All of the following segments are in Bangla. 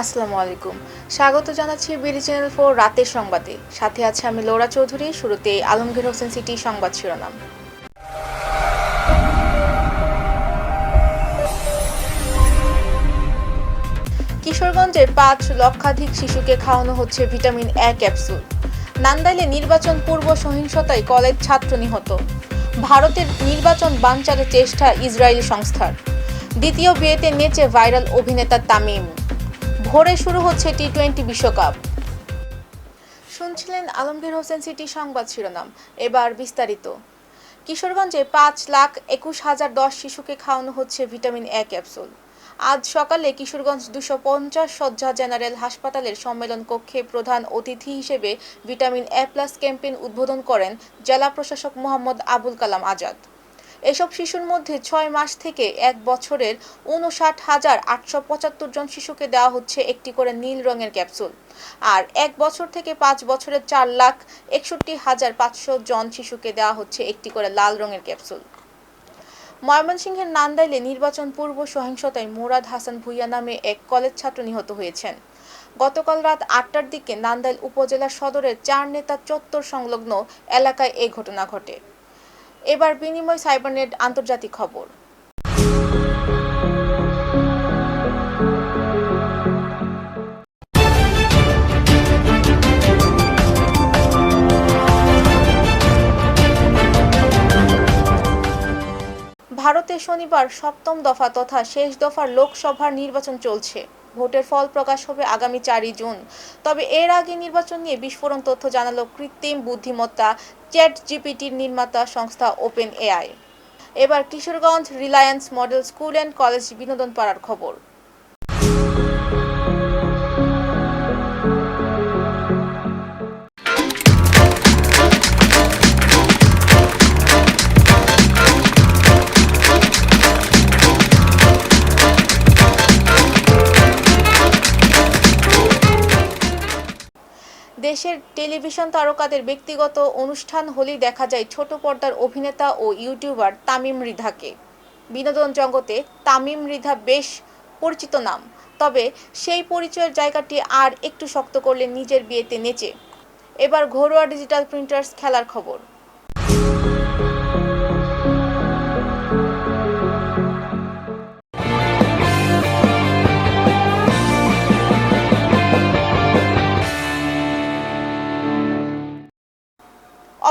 আসসালামু আলাইকুম। স্বাগত জানাচ্ছি বিডি চ্যানেল ফোর রাতের সংবাদে। সাথে আছে আমি লোরা চৌধুরী, শুরুতে আলমগীর হোসেন সিটি সংবাদ শিরোনাম। কিশোরগঞ্জে পাঁচ লক্ষাধিক শিশুকে খাওয়ানো হচ্ছে ভিটামিন এ ক্যাপসুল। নান্দাইলে নির্বাচন পূর্ব সহিংসতায় কলেজ ছাত্র নিহত। ভারতের নির্বাচন বানচালের চেষ্টা ইসরায়েলি সংস্থার। দ্বিতীয় বিয়েতে নেচে ভাইরাল অভিনেতা তামিম। ভোরে শুরু হচ্ছে টি টোয়েন্টি বিশ্বকাপ। শুনছিলেন আলমগীর হোসেন সিটি সংবাদ শিরোনাম। এবার বিস্তারিত। কিশোরগঞ্জে পাঁচ লাখ একুশ হাজার দশ শিশুকে খাওয়ানো হচ্ছে ভিটামিন এ ক্যাপসুল। আজ সকালে কিশোরগঞ্জ দুশো পঞ্চাশ শয্যা জেনারেল হাসপাতালের সম্মেলন কক্ষে প্রধান অতিথি হিসেবে ভিটামিন এ প্লাস ক্যাম্পেইন উদ্বোধন করেন জেলা প্রশাসক মোহাম্মদ আবুল কালাম আজাদ। এসব শিশুর মধ্যে ছয় মাস থেকে এক বছরের উনষাট হাজার আটশো পঁচাত্তর জন শিশুকে দেওয়া হচ্ছে একটি করে নীল রঙের ক্যাপসুল। আর এক বছর থেকে পাঁচ বছরের চার লাখ একষট্টি হাজার পাঁচশো জন শিশুকে দেওয়া হচ্ছে একটি করে লাল রঙের ক্যাপসুল। ময়মনসিংহের নান্দাইলে নির্বাচন পূর্ব সহিংসতায় মুরাদ হাসান ভুইয়া নামে এক কলেজ ছাত্র নিহত হয়েছেন। গতকাল রাত আটটার দিকে নান্দাইল উপজেলা সদরের চার নেতা চত্বর সংলগ্ন এলাকায় এ ঘটনা ঘটে। এবার বিনিময় সাইবারনেট আন্তর্জাতিক খবর। ভারতে শনিবার সপ্তম দফা তথা শেষ দফার লোকসভার নির্বাচন চলছে। ভোটের ফল প্রকাশ হবে আগামী চারই জুন। তবে এর আগে নির্বাচন নিয়ে বিস্ফোরণ তথ্য জানালো কৃত্রিম বুদ্ধিমত্তা চ্যাট জিপিটির নির্মাতা সংস্থা ওপেন এআই এবার Kishoreganj Reliance model school and college বিনোদন পাড়ার খবর। দেশের টেলিভিশন তারকাদের ব্যক্তিগত অনুষ্ঠান হলেই দেখা যায় ছোট পর্দার অভিনেতা ও ইউটিউবার তামিম রিধাকে। বিনোদন জগতে তামিম রিধা বেশ পরিচিত নাম, তবে সেই পরিচয়ের জায়গাটি আর একটু শক্ত করলে নিজের বিয়েতে নেচে। এবার ঘরোয়া ডিজিটাল প্রিন্টার্স খেলার খবর।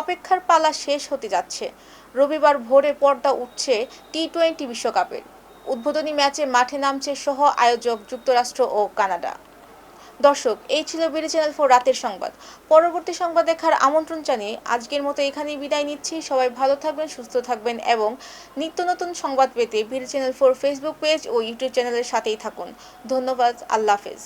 অপেক্ষার পালা শেষ হতে যাচ্ছে। রবিবার ভোরে পর্দা উঠছে টি টোয়েন্টি বিশ্বকাপের। উদ্বোধনী ম্যাচে মাঠে নামছে সহ আয়োজক যুক্তরাষ্ট্র ও কানাডা। দর্শক, এই ছিল বিডি চ্যানেল ফোর রাতের সংবাদ। পরবর্তী সংবাদ দেখার আমন্ত্রণ জানিয়ে আজকের মতো এখানেই বিদায় নিচ্ছি। সবাই ভালো থাকবেন, সুস্থ থাকবেন এবং নিত্য নতুন সংবাদ পেতে BD channel four Facebook page ও ইউটিউব চ্যানেলের সাথেই থাকুন। ধন্যবাদ, আল্লাহ হাফেজ।